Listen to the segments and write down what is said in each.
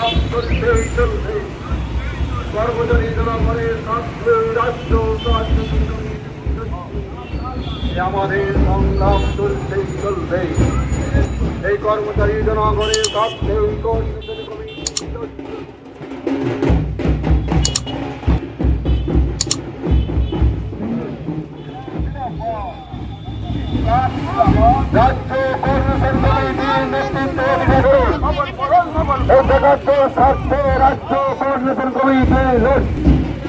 সংগ্রাম চলছেই চলবে কর্মচারী জনগণের স্বার্থে রাজ্য আমাদের সংগ্রাম চলছেই চলবে এই কর্মচারী জনগণের চলছে। রাজ্য কমিটির নেতৃত্বে এই জায়গার স্বার্থে রাজ্য কর্মচারী কমিটি লড়ছে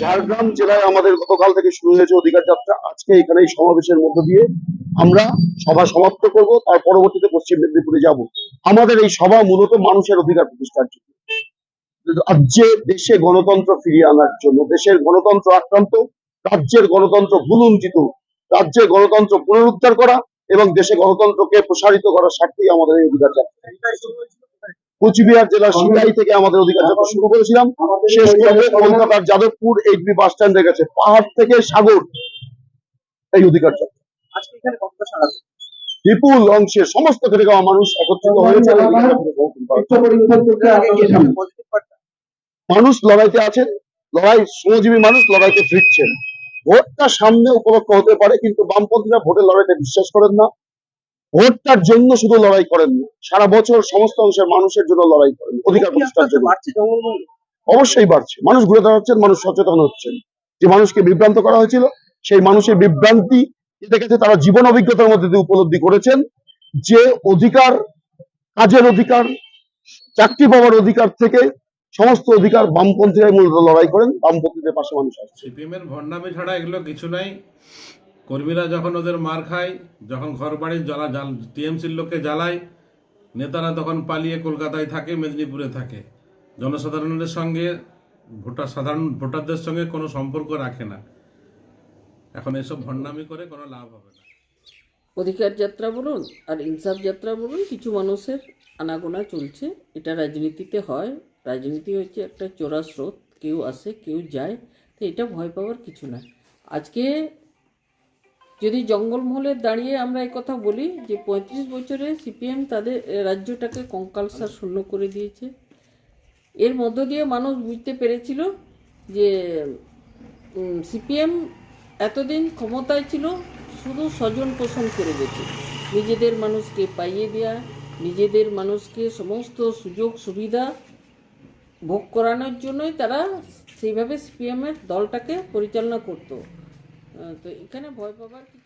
ঝাড়গ্রাম জেলায় আমাদের গতকাল থেকে শুরু হয়েছে অধিকার যাত্রা। আজকে এখানে এই সমাবেশের মধ্য দিয়ে আমরা সভা সমাপ্ত করব। তার পরবর্তীতে পশ্চিম মেদিনীপুরে যাব। আমাদের এই সভা মূলত মানুষের অধিকার প্রতিষ্ঠার জন্য। রাজ্যে দেশে গণতন্ত্র ফিরিয়ে আনার জন্য, দেশের গণতন্ত্র আক্রান্ত, রাজ্যের গণতন্ত্র ভুলুঞ্চিত রাজ্যের গণতন্ত্র পুনরুদ্ধার করা এবং দেশে গণতন্ত্রকে প্রসারিত করার স্বার্থেই আমাদের এই অধিকার যাত্রা। কুচবিহার জেলার সিংড়াই থেকে আমাদের অধিকার যাত্রা শুরু করেছিলাম। শেষ করবে কলকাতার যাদবপুর এইচবি বাস স্ট্যান্ডে গেছে পাহাড় থেকে সাগর। এই অধিকার যাত্রা বিপুল অংশের সমস্ত খেটে খাওয়া মানুষ একত্রিত হয়েছে। করার জন্য। পজিটিভ বার্তা মানুষ লড়াইতে আছেন লড়াই শ্রমজীবী মানুষ লড়াইতে ফিরছেন। ভোটটা সামনে উপলক্ষ হতে পারে কিন্তু বামপন্থীরা ভোটের লড়াইতে বিশ্বাস করেন না। ভোটটার জন্য শুধু লড়াই করেন না সারা বছর সমস্ত অংশের মানুষের জন্য লড়াই করেন অধিকার প্রতিষ্ঠার জন্য। অবশ্যই বাড়ছে। মানুষ ঘুরে দাঁড়াচ্ছেন মানুষ সচেতন হচ্ছেন। যে মানুষকে বিভ্রান্ত করা হয়েছিল সেই মানুষের বিভ্রান্তি গেছে তারা জীবন অভিজ্ঞতার মধ্যে দিয়ে উপলব্ধি করেছেন যে অধিকার কাজের অধিকার চাকরি পাওয়ার অধিকার থেকে সমস্ত অধিকার বামপন্থীরাই মূলত লড়াই করেন বামপন্থীদের পাশে মানুষ আসছে সিপিএম এর ভণ্ডামি ছাড়া এগুলো কিছু নাই। কর্মীরা যখন ওদের মার খায়, যখন ঘর বাড়ির জ্বালা জাল টিএমসির লোককে জ্বালায়, নেতারা তখন পালিয়ে কলকাতায় থাকে, মেদিনীপুরে থাকে। জনসাধারণের সঙ্গে, ভোটার সাধারণ, ভোটারদের সঙ্গে কোনো সম্পর্ক রাখে না। এখন এসব ভণ্ডামি করে কোনো লাভ হবে না। অধিকার যাত্রা বলুন আর ইনসাফ যাত্রা বলুন, কিছু মানুষের আনাগোনা চলছে। এটা রাজনীতিতে হয়। রাজনীতি হচ্ছে একটা চোরা স্রোত কেউ আসে, কেউ যায়। তো এটা ভয় পাওয়ার কিছু না। আজকে যদি জঙ্গলমহলে দাঁড়িয়ে আমরা কথা বলি যে পঁয়ত্রিশ বছরে সিপিএম তাদের রাজ্যটাকে কঙ্কালসার শূন্য করে দিয়েছে। এর মধ্য দিয়ে মানুষ বুঝতে পেরেছিল যে সিপিএম এতদিন ক্ষমতায় ছিল, শুধু স্বজন পোষণ করে গেছে নিজেদের মানুষকে পাইয়ে দেওয়া নিজেদের মানুষকে সমস্ত সুযোগ সুবিধা ভোগ করানোর জন্যই তারা সেইভাবে সিপিএমের দলটাকে পরিচালনা করতো। তো এখানে ভয় পাবার কিছু